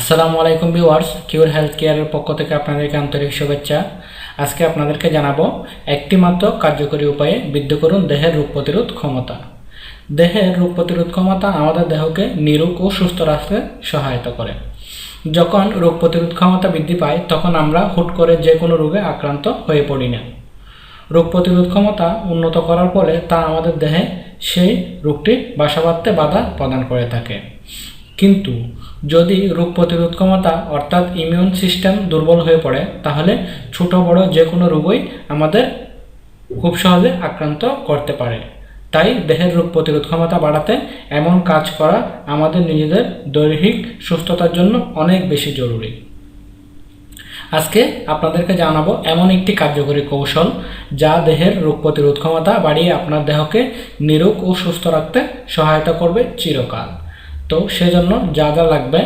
আসসালামু আলাইকুম viewers, কিউর health কেয়ারের পক্ষ থেকে আপনাদেরকে আন্তরিক শুভেচ্ছা। আজকে আপনাদেরকে জানাব একটি মাত্র কার্যকরী উপায়ে বৃদ্ধি করুন দেহের রোগ প্রতিরোধ ক্ষমতা। দেহের রোগ প্রতিরোধ ক্ষমতা আমাদের দেহকে নিরোগ ও সুস্থ রাখতে সহায়তা করে। যখন রোগ প্রতিরোধ ক্ষমতা বৃদ্ধি পায়, তখন আমরা হুট করে যে কোনো রোগে আক্রান্ত হয়ে পড়ি না। রোগ প্রতিরোধ ক্ষমতা উন্নত করার ফলে তা আমাদের দেহে সেই রোগটি বাসা বাঁধতে বাধা প্রদান করে থাকে। কিন্তু যদি রোগ প্রতিরোধ ক্ষমতা অর্থাৎ ইমিউন সিস্টেম দুর্বল হয়ে পড়ে, তাহলে ছোট, বড় যে কোনো রোগই আমাদের খুব সহজে আক্রান্ত করতে পারে। তাই দেহের রোগ প্রতিরোধ ক্ষমতা বাড়াতে এমন কাজ করা আমাদের নিজেদের দৈহিক সুস্থতার জন্য অনেক বেশি জরুরি। আজকে আপনাদেরকে জানাব এমন একটি কার্যকরী কৌশল যা দেহের রোগ প্রতিরোধ ক্ষমতা বাড়িয়ে আপনার দেহকে নিরোগ ও সুস্থ রাখতে সহায়তা করবে চিরকাল। তো সেজন্য যা যা লাগবে।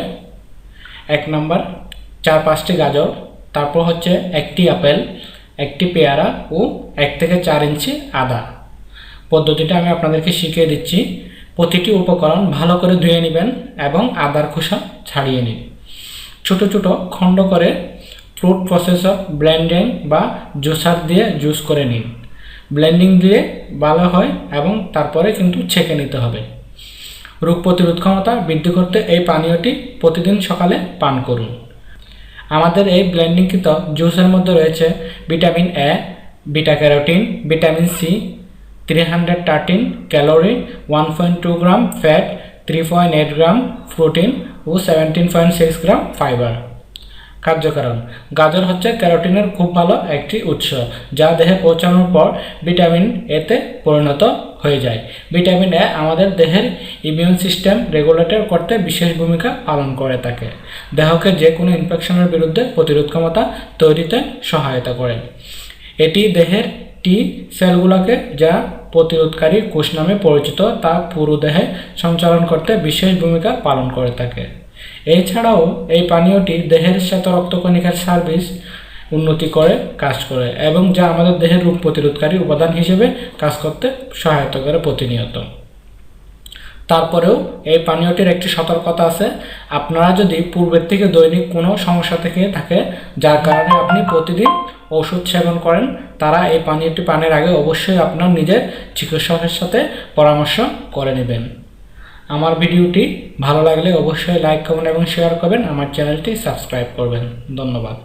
এক নাম্বার, চার পাঁচটি গাজর, তারপর হচ্ছে একটি আপেল, একটি পেয়ারা ও এক থেকে চার ইঞ্চি আদা। পদ্ধতিটা আমি আপনাদেরকে শিখিয়ে দিচ্ছি। প্রতিটি উপকরণ ভালো করে ধুয়ে নেবেন এবং আদার খোসা ছাড়িয়ে নিন। ছোট ছোট খণ্ড করে ফ্রুট প্রসেসর ব্লেন্ডিং বা জুসার দিয়ে জুস করে নিন। ব্লেন্ডিং দিয়ে ভালো হয় এবং তারপরে কিন্তু ছেঁকে নিতে হবে। রোগ প্রতিরোধ ক্ষমতা বৃদ্ধি করতে এই পানীয়টি প্রতিদিন সকালে পান করুন। আমাদের এই ব্লেন্ডিংকৃত জুসের মধ্যে রয়েছে vitamin A beta carotene vitamin C three hundred thirteen calorie one point two gram fat three point eight gram protein O seventeen point six gram fibre কার্যকারণ। গাজর হচ্ছে ক্যারোটিনের খুব ভালো একটি উৎস, যা দেহে পৌঁছানোর পর ভিটামিন এতে পরিণত হয়ে যায়। ভিটামিন এ আমাদের দেহের ইমিউন সিস্টেম রেগুলেটর করতে বিশেষ ভূমিকা পালন করে থাকে। দেহকে যে কোনো ইনফেকশনের বিরুদ্ধে প্রতিরোধ ক্ষমতা তৈরিতে সহায়তা করে। এটি দেহের টি সেলগুলোকে যা প্রতিরোধকারী কোষ নামে পরিচিত, তা পুরো দেহে সঞ্চালন করতে বিশেষ ভূমিকা পালন করে থাকে। এছাড়াও এই পানীয়টি দেহের শ্বেত রক্তকণিকার সার্ভিস উন্নতি করে, কাজ করে এবং যা আমাদের দেহের রোগ প্রতিরোধকারী উপাদান হিসেবে কাজ করতে সহায়তা করে প্রতিনিয়ত। তারপরেও এই পানীয়টির একটি সতর্কতা আছে, আপনারা যদি পূর্বের থেকে দৈনিক কোনো সমস্যা থেকে থাকে, যার কারণে আপনি প্রতিদিন ওষুধ সেবন করেন, তারা এই পানীয়টি পানের আগে অবশ্যই আপনার নিজের চিকিৎসকের সাথে পরামর্শ করে নেবেন। আমার ভিডিওটি ভালো লাগলে অবশ্যই লাইক করবেন এবং শেয়ার করবেন। আমার চ্যানেলটি সাবস্ক্রাইব করবেন। ধন্যবাদ।